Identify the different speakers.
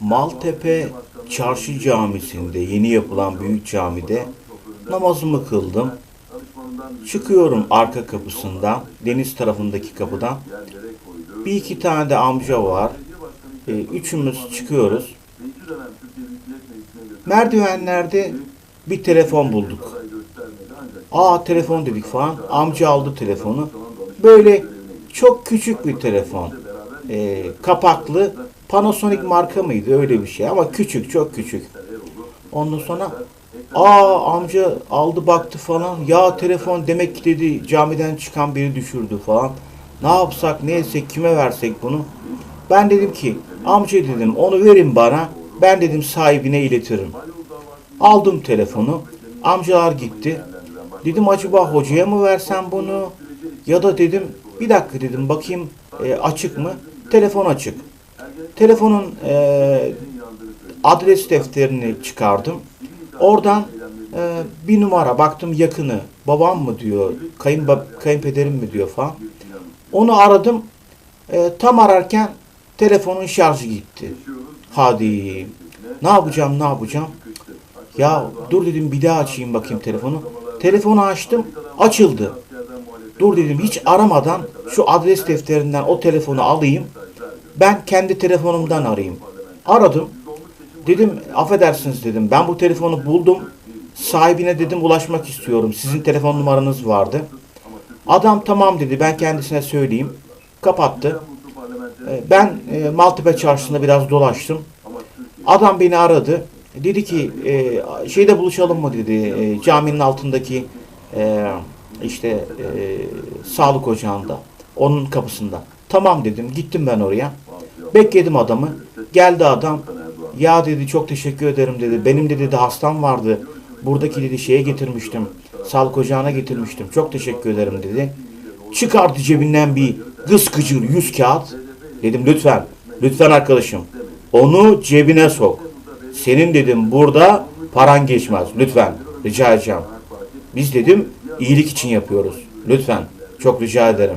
Speaker 1: Maltepe Çarşı Camisi'nde yeni yapılan büyük camide namazımı kıldım. Çıkıyorum arka kapısından, deniz tarafındaki kapıdan. Bir iki tane de amca var. Ee, üçümüz çıkıyoruz. Merdivenlerde bir telefon bulduk. Aa telefon dedik falan. Amca aldı telefonu. Böyle çok küçük bir telefon. Ee, kapaklı. Panasonic marka mıydı öyle bir şey ama küçük çok küçük. Ondan sonra aa amca aldı baktı falan. Ya telefon demek ki dedi camiden çıkan biri düşürdü falan. Ne yapsak ne etsek kime versek bunu. Ben dedim ki amca dedim onu verin bana. Ben dedim sahibine iletirim. Aldım telefonu. Amcalar gitti. Dedim acaba hocaya mı versem bunu? Ya da dedim bir dakika dedim bakayım e, açık mı? Telefon açık. Telefonun e, adres defterini çıkardım. Oradan e, bir numara baktım yakını. Babam mı diyor, kayınba, kayınpederim mi diyor falan. Onu aradım. E, tam ararken telefonun şarjı gitti. Hadi. Ne yapacağım, ne yapacağım? Ya dur dedim bir daha açayım bakayım telefonu. Telefonu açtım, açıldı. Dur dedim hiç aramadan şu adres defterinden o telefonu alayım. Ben kendi telefonumdan arayayım. Aradım. Dedim affedersiniz dedim. Ben bu telefonu buldum. Sahibine dedim ulaşmak istiyorum. Sizin telefon numaranız vardı. Adam tamam dedi. Ben kendisine söyleyeyim. Kapattı. Ee, Ben e, Maltepe çarşısında biraz dolaştım. Adam beni aradı. Dedi ki e, şeyde buluşalım mı dedi. E, caminin altındaki e, işte e, sağlık ocağında. Onun kapısında. Tamam dedim. Gittim ben oraya. Bekledim adamı. Geldi adam. Ya dedi çok teşekkür ederim dedi. Benim dedi de hastam vardı. Buradaki dedi şeye getirmiştim. Sağlık ocağına getirmiştim. Çok teşekkür ederim dedi. Çıkardı cebinden bir gıskıcır yüz kağıt. Dedim lütfen, lütfen arkadaşım. Onu cebine sok. Senin dedim burada paran geçmez. Lütfen rica edeceğim. Biz dedim iyilik için yapıyoruz. Lütfen çok rica ederim.